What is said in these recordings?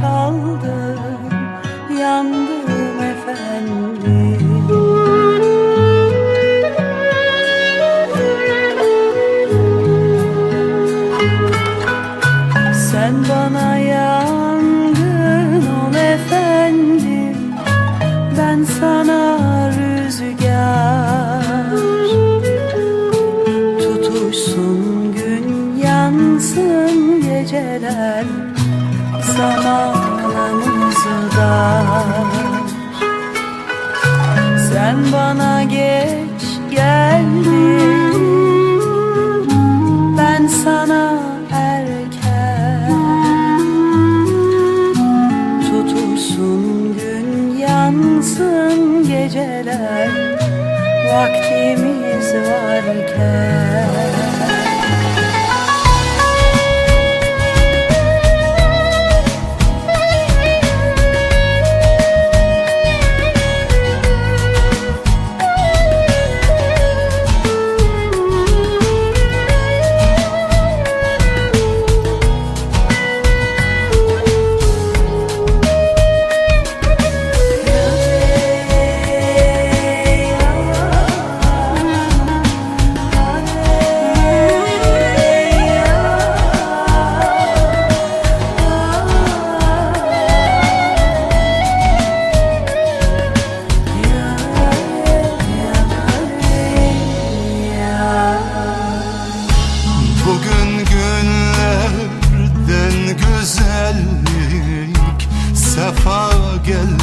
kaldım Yandım efendim. Sen bana yangın ol efendim Ben sana rüzgar Tutuşsun gün yansın geceler Zamanımızı dar Sen bana geç geldin. Ben sana erken Tutuşsun gün yansın geceler. Vaktimiz varken Sefa geldin,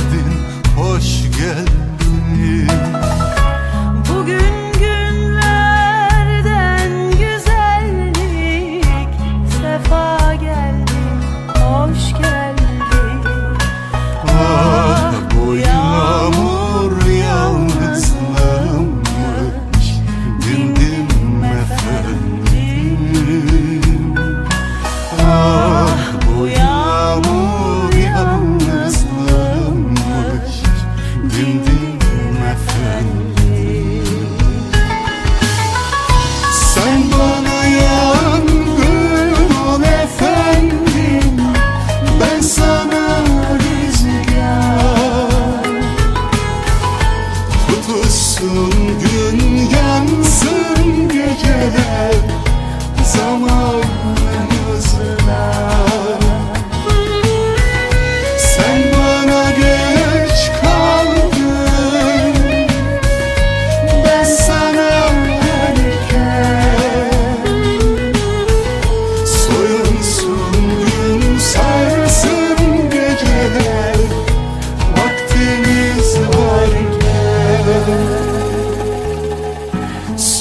Tutuşsun gün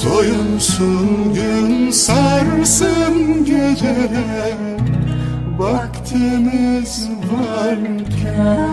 Soyunsun gün sarsın geceler Vaktimiz varken